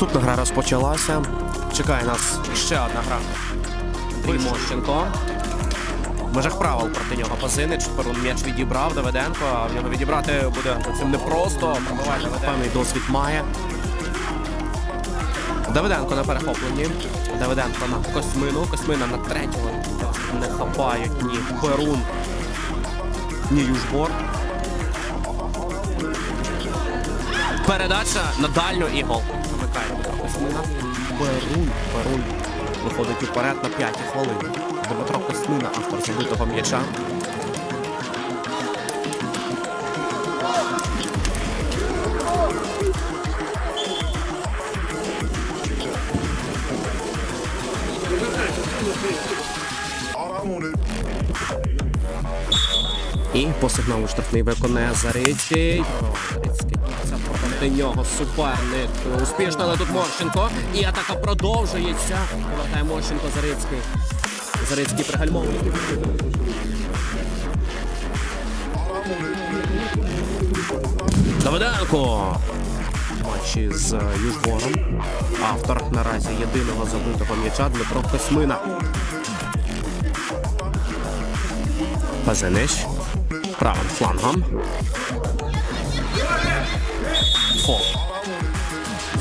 Наступна гра розпочалася. Чекає нас ще одна гра. Андрій Мощенко. В межах правил проти нього Пазинич. Перун м'яч відібрав Давиденко, а в нього відібрати буде цим непросто. Певний досвід має. Давиденко на перехопленні. Давиденко на Косьмину. Косьмина на третього. Не хапають ні Перун, ні Южбор. Передача на дальню і гол. Замикає Дмитро Космина. Перун. Перун виходить уперед на п'ятій хвилині. Дмитро Коснина, автор забитого м'яча. По сигналу штрафний виконує Зарицький. Зарицький. Проти нього суперник. Успішно, але тут Морщенко. І атака продовжується. Повертає Морщенко Зарицький. Зарицький пригальмовує. Давиденко. Матчі з Южбором. Автор наразі єдиного забитого м'яча Дмитро Космина. Базенич. Правим флангом. Фол.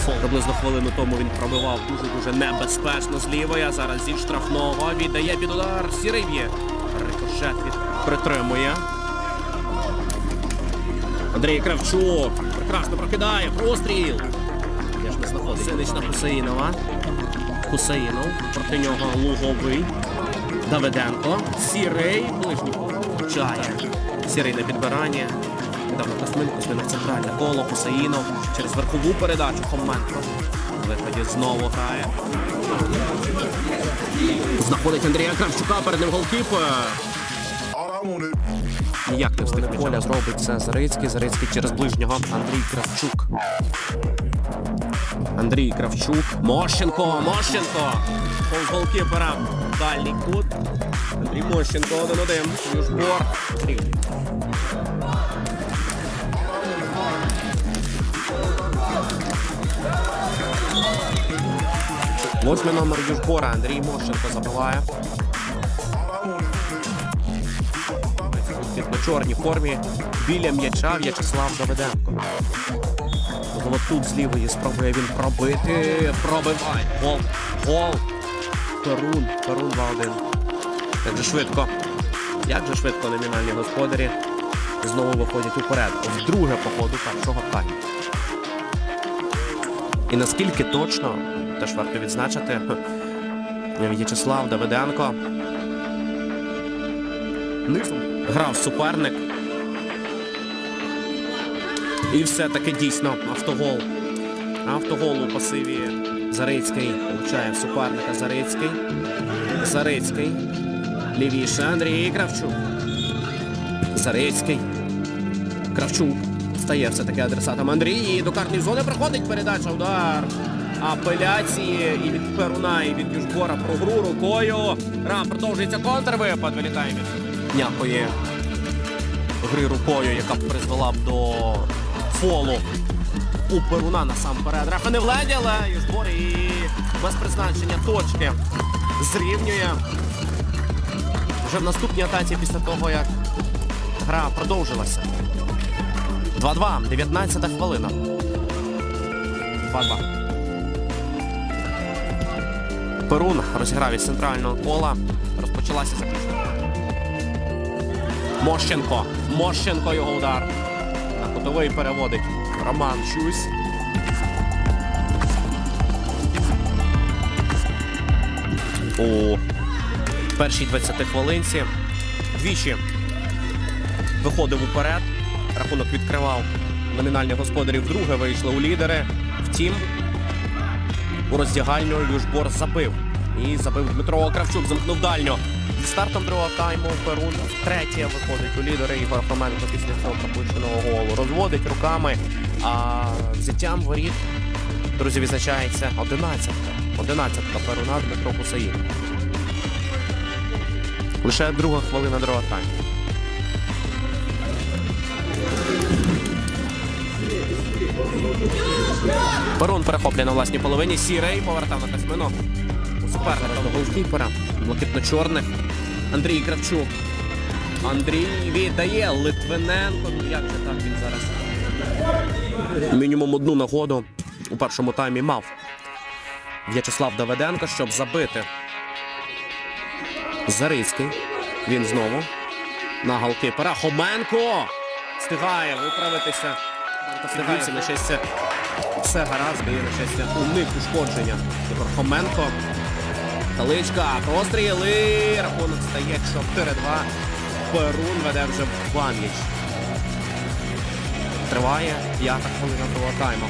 Фол. Приблизно хвилину тому він пробивав дуже-дуже небезпечно з лівої, а зараз зі штрафного віддає під удар. Сірий б'є. Рикошет від притримує. Андрій Кравчук. Прекрасно прокидає. Простріл. Я ж не знаходить. Синич на Хусеїнова. Хусеїнов. Проти нього Луговий. Давиденко. Сірий. Ближній включає. Сірий на підбирання. Недавно Космин, Космин в центральне коло. Хусеїнов. Через верхову передачу. Хоменко. Виході знову грає. Знаходить Андрія Кравчука перед ним голкіпер. Ніяк не встиг поля зробить це Зарицький. Зарицький через ближнього. Андрій Кравчук. Андрій Кравчук. Мощенко. Мощенко. Голкіпера. Дальній кут. Андрій Мощенко. 1-1. Южбор. Восьмий номер Южбора. Андрій Мощенко забиває. Чорній формі біля м'яча В'ячеслав Давиденко. Можливо, тут з лівої спробує він пробити. Пробиває. Гол. Гол. Перун. Перун 2-1. Як же швидко. Як же швидко номінальні господарі знову виходять уперед. Вдруге по ходу першого тайму. І наскільки точно, теж варто відзначити, В'ячеслав Давиденко низом грав суперник. І все-таки дійсно автогол. Автогол у пасиві Зарицький влучає в суперника Зарицький. Зарицький. Лівіше Андрій Кравчук. Зарицький. Кравчук. Стає все-таки адресатом Андрій. До карної зони проходить передача. Удар. Апеляції і від Перуна, і від Южбора про гру рукою. Рам продовжується контрвипад. Вилітає від м'якої гри рукою, яка б призвела б до фолу у Перуна насамперед. Рефа не владі, але Южбор і без призначення точки зрівнює. Вже в наступній атаці після того, як гра продовжилася. 2-2, 19 хвилина. 2-2. Перун розіграв із центрального кола. Розпочалася заключна. Мощенко. Мощенко його удар. На кутовий переводить Роман Щусь. У першій 20 хвилинці двічі виходив уперед. Рахунок відкривав номінальні господарі вдруге вийшли у лідери. Втім, у роздягальню Люшбор забив. І забив Дмитро Кравчук, замкнув дальньо. Стартом другого тайму Перун втретє виходить у лідери Ігор Хоменко після цього пропущеного голу. Розводить руками, а взяттям воріт, друзі, відзначається 11 Одинадцятка Перуна Дмитро Кусаїн. Лише друга хвилина другого тайму. Перун перехоплює на власній половині. Сірий повертав на Касьмино. У суперника до голкіпера. Блакитно-чорних. Андрій Кравчук. Андрій віддає Литвиненко. Ну як же так він зараз? Мінімум одну нагоду у першому таймі мав. В'ячеслав Давиденко, щоб забити. Зарицький. Він знову. На голкіпера. Хоменко! Встигає виправитися. Встигається на щастя. Все гаразд, дає на щастя уник ушкодження. Ігор Хоменко. Таличка, простріли. Рахунок стає 4-2. Перун веде вже в банліч. Триває п'ята хвилина другого тайму.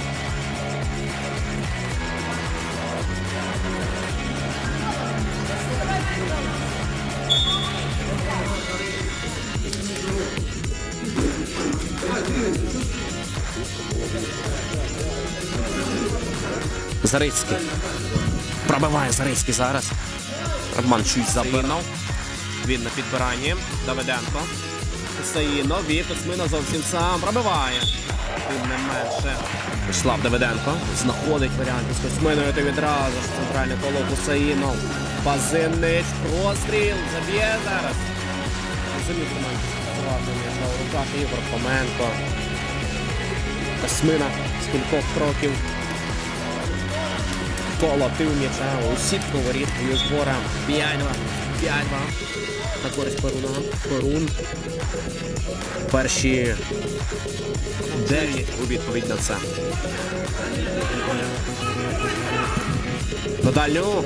Зарицький. Пробиває Зарицький зараз. Роман чуть забирнув. Він на підбиранні. Давиденко. Саїнов і Космина зовсім сам пробиває. Тим не менше. Вячеслав Давиденко знаходить варіант з Косминою та відразу ж центральне коло Кусаїнов. Пазинич, простріл, заб'є зараз. Замітно заважив м'яч в руках Ігор Хоменко. Космина з кількох кроків колотив м'яча у сітку воріт Южбора. 5-2. 5-2. На користь Перуна. Перун. Перші 9 у відповідь на це. На дальню.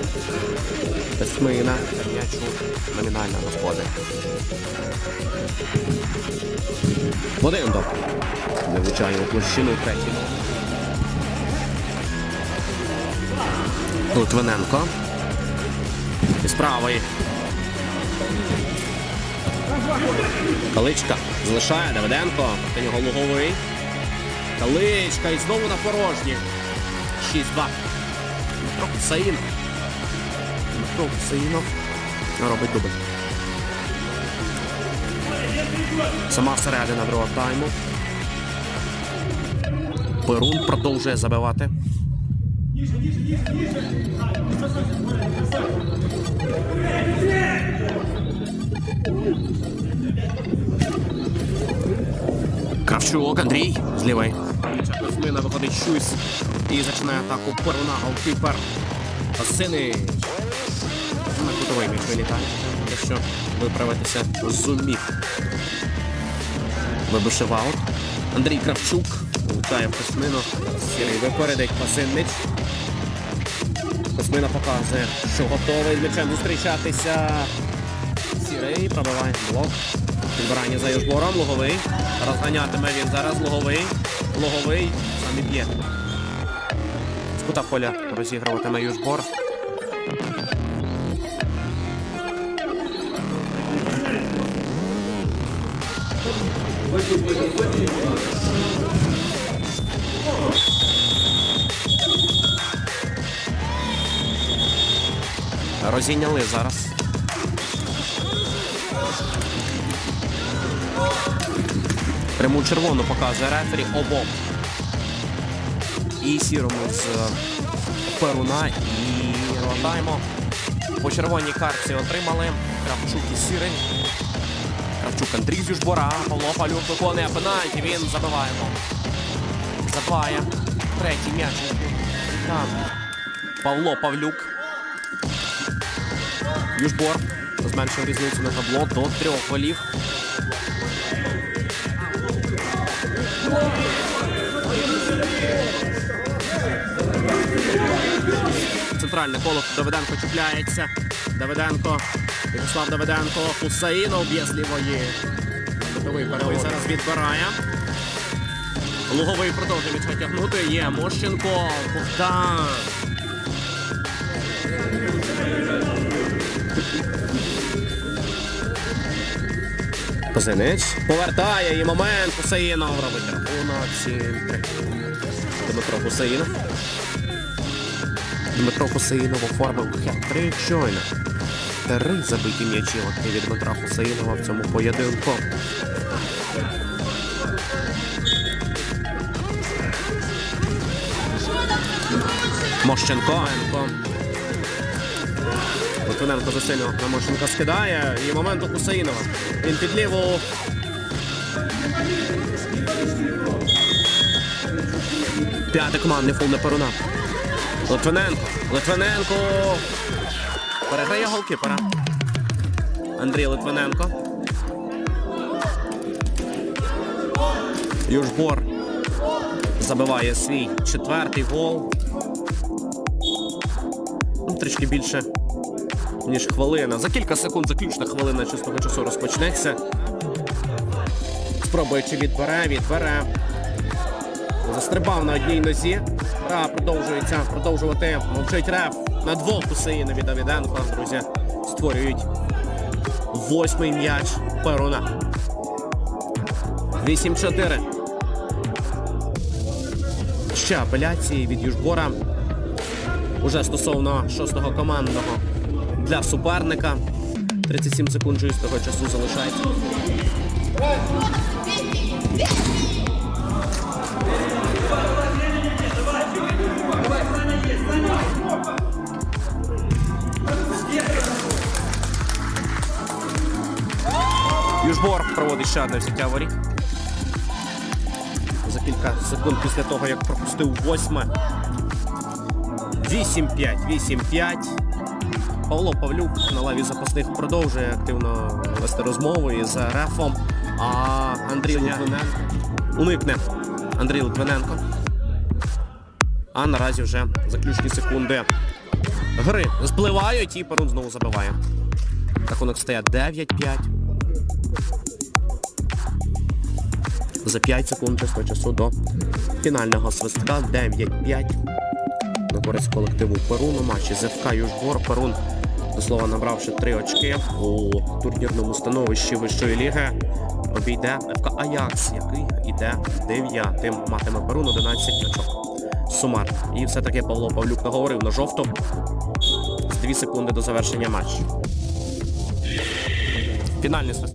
Тесмина. М'ячу. Номінальна господи. Один до. Не влучає площину третій. Литвиненко. Із правої. Каличка залишає Давиденко. Проти нього луговий. Каличка і знову на порожні. 6-2. Дмитро Кусаїнов. Дмитро Кусаїнов робить дубль. Сама середина другого тайму. Перун продовжує забивати. Кравчук, Андрій з лівої. Кузьмина виходить щусь і починає атаку Перуна, голкіпер. Сини. На кутовий міг вилітає. Якщо виправитися зумів. Вибивши аут. Андрій Кравчук в Космину. Сірий випередить Пасиннич. Космина показує, що готовий з м'ячем зустрічатися. Сірий пробиває блок. Підбирання за Южбором. Луговий. Розганятиме він зараз. Луговий. Луговий. Сам і б'є. З кута поля розігруватиме Южбор. Розійняли зараз. Пряму червону показує рефері обом. І сірому з е, Перуна і Ротаймо. По червоній картці отримали Кравчук і Сірий. Кравчук Андрій з Южбора. Павло Палюк виконує пенальті. Він забиває Забиває. Третій м'яч. Там. Павло Павлюк. Южбор зменшив різницю на табло до трьох голів. Центральне коло Давиденко чіпляється. Давиденко. Вячеслав Давиденко. Хусаїнов б'є з лівої. Готовий перелий зараз відбирає. Луговий продовжує м'яч тягнути. Є Мощенко. Богдан. Козинич повертає і момент. Хусаїнов робить рахунок 7-3. Дмитро Хусаїнов. Дмитро Хусеїнов оформив хет-трик щойно. Три забиті м'ячі від Дмитра Хусеїнова в цьому поєдинку. Мощенко. Литвиненко засильно на Мощенка скидає. І момент у Хусеїнова. Він під ліву. П'ятий командний фул на Перуна. Литвиненко. Литвиненко. Переграє голкіпера. Андрій Литвиненко. Южбор забиває свій четвертий гол. Трішки більше, ніж хвилина. За кілька секунд заключна хвилина чистого часу розпочнеться. Спробує чи відбере, відбере. Застрибав на одній нозі. Гра продовжується продовжувати. Мовчить реф на двох Хусеїна від Давіденко. Друзі створюють восьмий м'яч Перуна. 8-4. Ще апеляції від Южбора. Уже стосовно шостого командного для суперника. 37 секунд чистого часу залишається. Южбор проводить ще одне взяття воріт. За кілька секунд після того, як пропустив восьме. 8-5, 8-5. Павло Павлюк на лаві запасних продовжує активно вести розмови із рефом. А Андрій Литвиненко уникне Андрій Литвиненко. А наразі вже заключні секунди гри спливають і Перун знову забиває. Рахунок стає 9-5. За 5 секунд часу до фінального свистка 9-5 на користь колективу Перун у матчі з ФК Южбор. Перун, до слова, набравши 3 очки у турнірному становищі вищої ліги, обійде ФК Аякс, який іде дев'ятим. Матиме Перун 11 очок. Сумар. І все-таки Павло Павлюк наговорив на жовту з 2 секунди до завершення матчу. Фінальний свист.